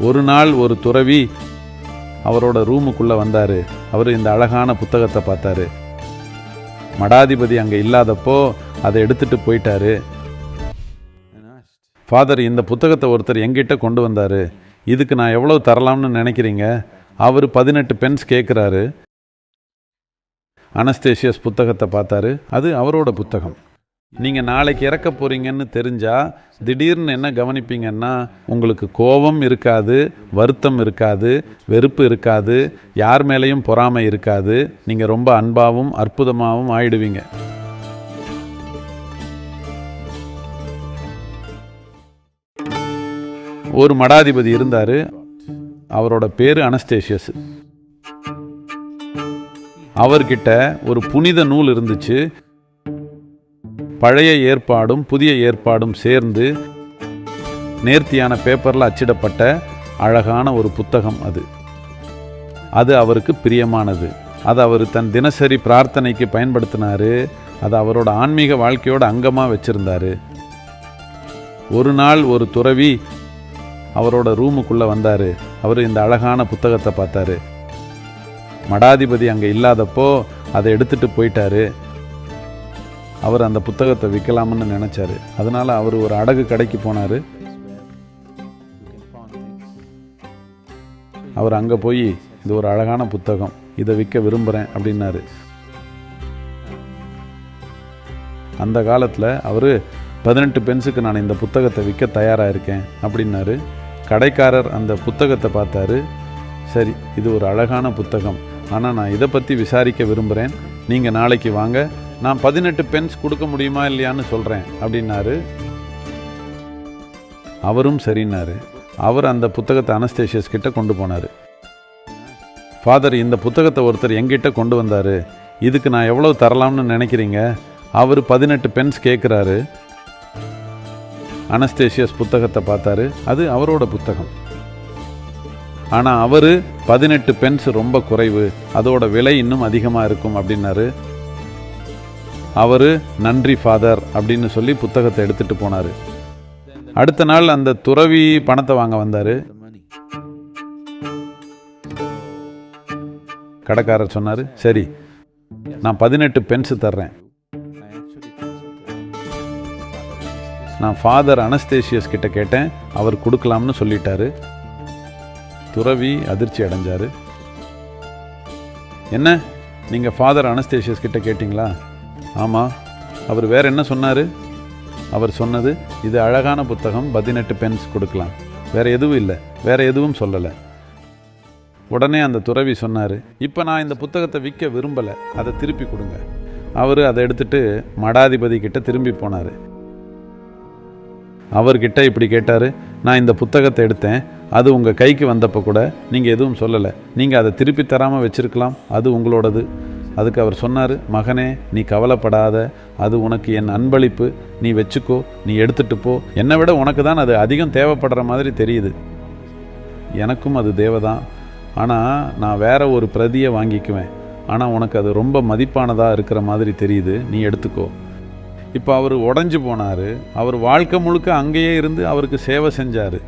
ஒரு நாள் ஒரு துறவி அவரோட ரூமுக்குள்ளே வந்தார். அவர் இந்த அழகான புத்தகத்தை பார்த்தாரு. மடாதிபதி அங்கே இல்லாதப்போ அதை எடுத்துட்டு போயிட்டாரு. ஃபாதர் இந்த புத்தகத்தை ஒருத்தர் எங்கிட்ட கொண்டு வந்தார். இதுக்கு நான் எவ்வளோ தரலாம்னு நினைக்கிறீங்க? அவர் பதினெட்டு பென்ஸ் கேட்குறாரு அனஸ்தேஷியஸ் புத்தகத்தை பார்த்தாரு. அது அவரோட புத்தகம். நீங்கள் நாளைக்கு இறக்க போகிறீங்கன்னு தெரிஞ்சா திடீர்னு என்ன கவனிப்பீங்கன்னா உங்களுக்கு கோபம் இருக்காது வருத்தம் இருக்காது வெறுப்பு இருக்காது யார் மேலேயும் பொறாமை இருக்காது நீங்கள் ரொம்ப அன்பாகவும் அற்புதமாகவும் ஆயிடுவீங்க. ஒரு மடாதிபதி இருந்தார் அவரோட பேர் அனஸ்தேஷியஸ். அவர்கிட்ட ஒரு புனித நூல் இருந்துச்சு பழைய ஏற்பாடும் புதிய ஏற்பாடும் சேர்ந்து நேர்த்தியான பேப்பரில் அச்சிடப்பட்ட அழகான ஒரு புத்தகம் அது. அது அவருக்கு பிரியமானது. அது அவர் தன் தினசரி பிரார்த்தனைக்கு பயன்படுத்தினாரு. அது அவரோட ஆன்மீக வாழ்க்கையோட அங்கமாக வச்சுருந்தார். ஒரு நாள் ஒரு துறவி அவரோட ரூமுக்குள்ளே வந்தார். அவர் இந்த அழகான புத்தகத்தை பார்த்தாரு. மடாதிபதி அங்கே இல்லாதப்போ அதை எடுத்துட்டு போயிட்டாரு. அவர் அந்த புத்தகத்தை விற்கலாம்னு நினச்சாரு. அதனால அவர் ஒரு அடகு கடைக்கு போனார். அவர் அங்கே போய் இது ஒரு அழகான புத்தகம். இதை விற்க விரும்புகிறேன் அப்படின்னாரு. அந்த காலத்தில் அவர் பதினெட்டு பென்ஸுக்கு நான் இந்த புத்தகத்தை விற்க தயாராக இருக்கேன் அப்படின்னாரு. கடைக்காரர் அந்த புத்தகத்தை பார்த்தாரு. சரி இது ஒரு அழகான புத்தகம். ஆனால் நான் இதை பற்றி விசாரிக்க விரும்புகிறேன் நீங்கள் நாளைக்கு வாங்க நான் பதினெட்டு பென்ஸ் கொடுக்க முடியுமா இல்லையான்னு சொல்கிறேன் அப்படின்னாரு. அவரும் சரின்னாரு. அவர் அந்த புத்தகத்தை அனஸ்தேஷியஸ் கிட்ட கொண்டு போனார். ஃபாதர் இந்த புத்தகத்தை ஒருத்தர் எங்கிட்ட கொண்டு வந்தார். இதுக்கு நான் எவ்வளோ தரலாம்னு நினைக்கிறீங்க? அவர் பதினெட்டு பென்ஸ் கேட்குறாரு அனஸ்தேஷியஸ் புத்தகத்தை பார்த்தாரு. அது அவரோட புத்தகம். ஆனால் அவர் பதினெட்டு பென்ஸ் ரொம்ப குறைவு. அதோட விலை இன்னும் அதிகமாக இருக்கும் அப்படின்னாரு. அவர் நன்றி ஃபாதர் அப்படின்னு சொல்லி புத்தகத்தை எடுத்துட்டு போனார். அடுத்த நாள் அந்த துறவி பணத்தை வாங்க வந்தார். கடைக்காரர் சொன்னார் சரி நான் பதினெட்டு பென்ஸு தர்றேன். நான் ஃபாதர் அனஸ்தேஷியஸ் கிட்ட கேட்டேன் அவர் கொடுக்கலாம்னு சொல்லிட்டாரு. துறவி அதிர்ச்சி அடைஞ்சாரு. என்ன? நீங்கள் ஃபாதர் அனஸ்தேஷியஸ் கிட்ட கேட்டிங்களா? ஆமாம் அவர் வேற என்ன சொன்னார்? அவர் சொன்னது இது அழகான புத்தகம் பதினெட்டு பென்ஸ் கொடுக்கலாம். வேறு எதுவும் இல்லை வேறு எதுவும் சொல்லலை. உடனே அந்த துறவி சொன்னார் இப்போ நான் இந்த புத்தகத்தை விற்க விரும்பலை அதை திருப்பி கொடுங்க. அவர் அதை எடுத்துட்டு மடாதிபதி கிட்ட திரும்பி போனார். அவர்கிட்ட இப்படி கேட்டார் நான் இந்த புத்தகத்தை எடுத்தேன் அது உங்கள் கைக்கு வந்தப்போ கூட நீங்கள் எதுவும் சொல்லலை. நீங்கள் அதை திருப்பி தராமல் வச்சுருக்கலாம் அது உங்களோடது. அதுக்கு அவர் சொன்னார் மகனே நீ கவலைப்படாத. அது உனக்கு என் அன்பளிப்பு. நீ வச்சுக்கோ நீ எடுத்துட்டு போ. என்னை விட உனக்கு தான் அது அதிகம் தேவைப்படுற மாதிரி தெரியுது. எனக்கும் அது தேவைதான். ஆனால் நான் வேற ஒரு பிரதியை வாங்கிக்குவேன். ஆனால் உனக்கு அது ரொம்ப மதிப்பானதாக இருக்கிற மாதிரி தெரியுது. நீ எடுத்துக்கோ. இப்போ அவர் உடஞ்சி போனார். அவர் வாழ்க்கை முழுக்க அங்கேயே இருந்து அவருக்கு சேவை செஞ்சார்.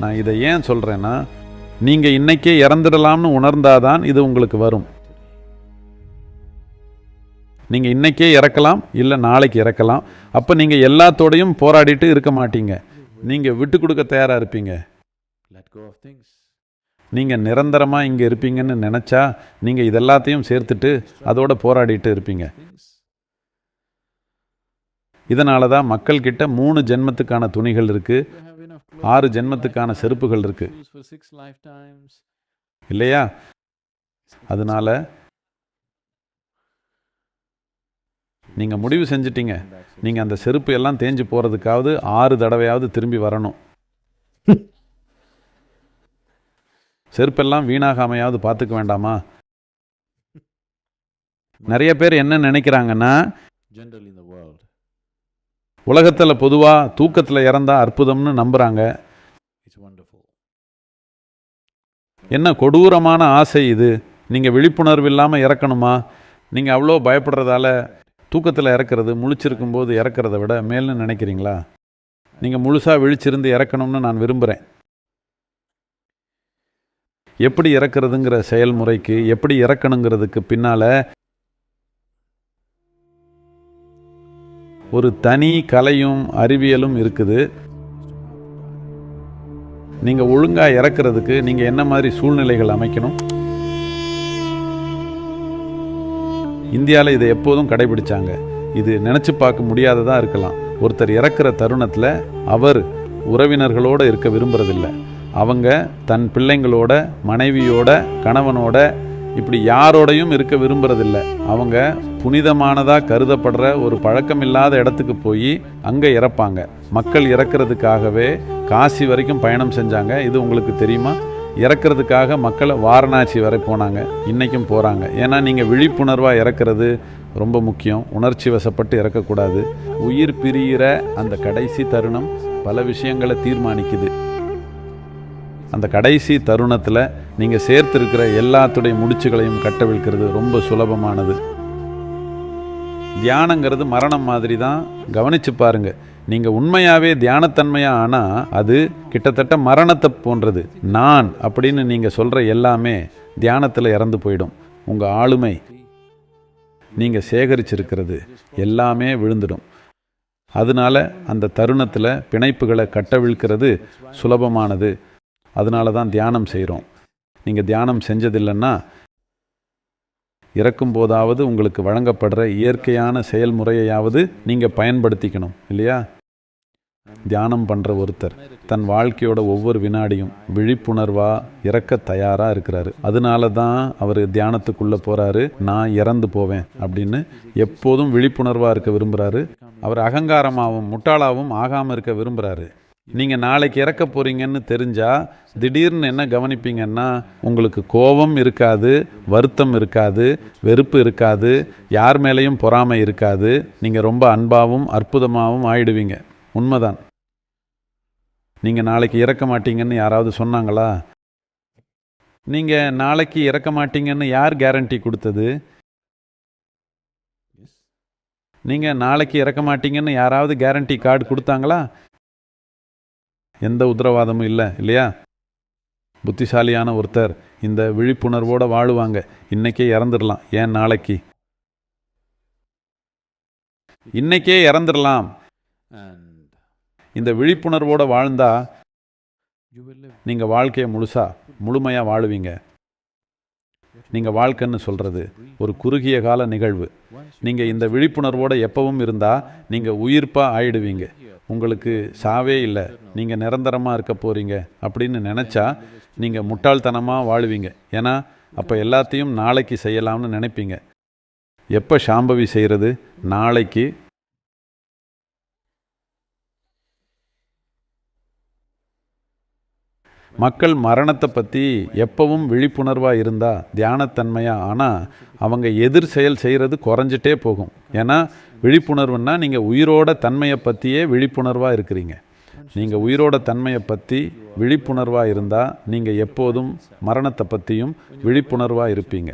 நான் இதை ஏன் சொல்கிறேன்னா நீங்கள் இன்றைக்கே இறந்துடலாம்னு உணர்ந்தாதான் இது உங்களுக்கு வரும். நீங்கள் இன்றைக்கே இறக்கலாம் இல்லை நாளைக்கு இறக்கலாம். அப்போ நீங்கள் எல்லாத்தோடையும் போராடிட்டு இருக்க மாட்டீங்க. நீங்கள் விட்டு கொடுக்க தயாராக இருப்பீங்க. நீங்கள் நிரந்தரமாக இங்கே இருப்பீங்கன்னு நினச்சா நீங்கள் இதெல்லாத்தையும் சேர்த்துட்டு அதோட போராடிட்டு இருப்பீங்க. இதனால தான் மக்கள்கிட்ட மூணு ஜென்மத்துக்கான துணிகள் இருக்குது ஆறு ஜென்மத்துக்கான செருப்புகள் இருக்குது இல்லையா? அதனால நீங்கள் முடிவு செஞ்சிட்டீங்க. நீங்கள் அந்த செருப்பு எல்லாம் தேஞ்சு போகிறதுக்காவது ஆறு தடவையாவது திரும்பி வரணும். செருப்பெல்லாம் வீணாகாமையாவது பார்த்துக்க வேண்டாமா? நிறைய பேர் என்ன நினைக்கிறாங்கன்னா உலகத்தில் பொதுவாக தூக்கத்தில் இறந்தா அற்புதம்னு நம்புகிறாங்க. என்ன கொடூரமான ஆசை இது? நீங்கள் விழிப்புணர்வு இல்லாமல் இறக்கணுமா? நீங்கள் அவ்வளோ பயப்படுறதால தூக்கத்தில் இறக்குறது முழிச்சிருக்கும் போது இறக்கிறத விட மேல்னு நினைக்கிறீங்களா? நீங்கள் முழுசாக விழிச்சிருந்து இறக்கணும்னு நான் விரும்புகிறேன் எப்படி இறக்குறதுங்கிற செயல்முறைக்கு எப்படி இறக்கணுங்கிறதுக்கு பின்னால் ஒரு தனி கலையும் அறிவியலும் இருக்குது. நீங்கள் ஒழுங்காக இறக்குறதுக்கு நீங்கள் என்ன மாதிரி சூழ்நிலைகள் அமைக்கணும்? இந்தியாவில் இதை எப்போதும் கடைபிடிச்சாங்க. இது நினச்சி பார்க்க முடியாததாக இருக்கலாம். ஒருத்தர் இறக்குற தருணத்தில் அவர் உறவினர்களோடு இருக்க விரும்புறதில்லை. அவங்க தன் பிள்ளைங்களோட மனைவியோட கணவனோட இப்படி யாரோடையும் இருக்க விரும்புகிறதில்ல அவங்க புனிதமானதாக கருதப்படுற ஒரு பழக்கமில்லாத இடத்துக்கு போய் அங்கே இறப்பாங்க. மக்கள் இறக்கிறதுக்காகவே காசி வரைக்கும் பயணம் செஞ்சாங்க. இது உங்களுக்கு தெரியுமா? இறக்கிறதுக்காக மக்களை வாரணாசி வரை போனாங்க. இன்றைக்கும் போகிறாங்க ஏன்னா நீங்கள் விழிப்புணர்வாக இறக்கிறது ரொம்ப முக்கியம். உணர்ச்சி வசப்பட்டு இறக்கக்கூடாது. உயிர் பிரியிற அந்த கடைசி தருணம் பல விஷயங்களை தீர்மானிக்குது. அந்த கடைசி தருணத்தில் நீங்கள் சேர்த்துருக்கிற எல்லாத்துடைய முடிச்சுகளையும் கட்டவிழ்க்கிறது ரொம்ப சுலபமானது. தியானங்கிறது மரணம் மாதிரி தான் கவனித்து பாருங்கள் நீங்கள் உண்மையாகவே தியானத்தன்மையாக ஆனால் அது கிட்டத்தட்ட மரணத்தை போன்றது. நான் அப்படின்னு நீங்கள் சொல்கிற எல்லாமே தியானத்தில் இறந்து போயிடும். உங்கள் ஆளுமை நீங்கள் சேகரிச்சிருக்கிறது எல்லாமே விழுந்துடும். அதனால அந்த தருணத்தில் பிணைப்புகளை கட்டவிழ்க்கிறது சுலபமானது. அதனால தான் தியானம் செய்கிறோம் நீங்கள் தியானம் செஞ்சதில்லைன்னா இறக்கும் போதாவது உங்களுக்கு வழங்கப்படுற இயற்கையான செயல்முறையையாவது நீங்கள் பயன்படுத்திக்கணும் இல்லையா? தியானம் பண்ணுற ஒருத்தர் தன் வாழ்க்கையோட ஒவ்வொரு வினாடியும் விழிப்புணர்வாக இறக்க தயாராக இருக்கிறாரு. அதனால தான் அவர் தியானத்துக்குள்ளே போகிறாரு நான் இறந்து போவேன் அப்படின்னு எப்போதும் விழிப்புணர்வாக இருக்க விரும்புகிறாரு அவர் அகங்காரமாகவும் முட்டாளாகவும் ஆகாமல் இருக்க விரும்புகிறாரு நீங்கள் நாளைக்கு இறக்க போகிறீங்கன்னு தெரிஞ்சால் திடீர்னு என்ன கவனிப்பீங்கன்னா உங்களுக்கு கோபம் இருக்காது வருத்தம் இருக்காது வெறுப்பு இருக்காது யார் மேலேயும் பொறாமை இருக்காது. நீங்கள் ரொம்ப அன்பாகவும் அற்புதமாகவும் ஆயிடுவீங்க. உண்மைதான். நீங்கள் நாளைக்கு இறக்க மாட்டீங்கன்னு யாராவது சொன்னாங்களா? நீங்கள் நாளைக்கு இறக்க மாட்டீங்கன்னு யார் கேரண்டி கொடுத்தது? நீங்கள் நாளைக்கு இறக்க மாட்டீங்கன்னு யாராவது கேரண்டி கார்டு கொடுத்தாங்களா? எந்த உத்தரவாதமும் இல்லை இல்லையா? புத்திசாலியான ஒருத்தர் இந்த விழிப்புணர்வோட வாழுவாங்க. இன்னைக்கே இறந்துடலாம். ஏன் நாளைக்கு? இன்னைக்கே இறந்துடலாம். இந்த விழிப்புணர்வோட வாழ்ந்தா நீங்கள் வாழ்க்கையை முழுசா முழுமையாக வாழுவீங்க. நீங்கள் வாழ்க்கைன்னு சொல்கிறது ஒரு குறுகிய கால நிகழ்வு. நீங்கள் இந்த விழிப்புணர்வோட எப்பவும் இருந்தால் நீங்கள் உயிர்ப்பாக ஆயிடுவீங்க. உங்களுக்கு சாவே இல்லை. நீங்கள் நிரந்தரமாக இருக்க போகிறீங்க அப்படின்னு நினச்சா நீங்கள் முட்டாள்தனமாக வாழுவீங்க. ஏன்னா அப்போ எல்லாத்தையும் நாளைக்கு செய்யலாம்னு நினைப்பீங்க. எப்போ சாம்பவி செய்கிறது நாளைக்கு. மக்கள் மரணத்தை பற்றி எப்பவும் விழிப்புணர்வாக இருந்தால் தியானத்தன்மையாக ஆனால் அவங்க எதிர் செயல் செய்கிறது குறைஞ்சிட்டே போகும். ஏன்னா விழிப்புணர்வுன்னா நீங்கள் உயிரோட தன்மையை பற்றியே விழிப்புணர்வாக இருக்கிறீங்க. நீங்கள் உயிரோட தன்மையை பற்றி விழிப்புணர்வாக இருந்தால் நீங்கள் எப்போதும் மரணத்தை பற்றியும் விழிப்புணர்வாக இருப்பீங்க.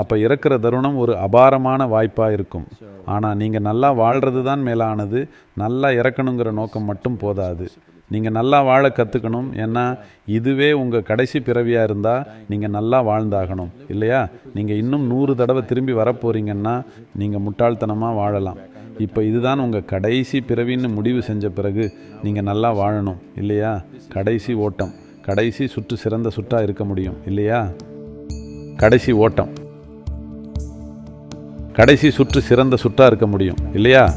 அப்போ இறக்குற தருணம் ஒரு அபாரமான வாய்ப்பாக இருக்கும். ஆனால் நீங்கள் நல்லா வாழ்கிறது தான் மேலானது. நல்லா இறக்கணுங்கிற நோக்கம் மட்டும் போதாது. நீங்கள் நல்லா வாழ கற்றுக்கணும் ஏன்னா இதுவே உங்கள் கடைசி பிறவியாக இருந்தால் நீங்கள் நல்லா வாழ்ந்தாகணும். இல்லையா? நீங்கள் இன்னும் நூறு தடவை திரும்பி வரப்போறீங்கன்னா நீங்கள் முட்டாள்தனமாக வாழலாம். இப்போ இதுதான் உங்கள் கடைசி பிறவின்னு முடிவு செஞ்ச பிறகு நீங்கள் நல்லா வாழணும். இல்லையா? கடைசி ஓட்டம். கடைசி சுற்று சிறந்த சுற்றாக இருக்க முடியும். இல்லையா? கடைசி ஓட்டம். கடைசி சுற்று சிறந்த சுற்றாக இருக்க முடியும். இல்லையா?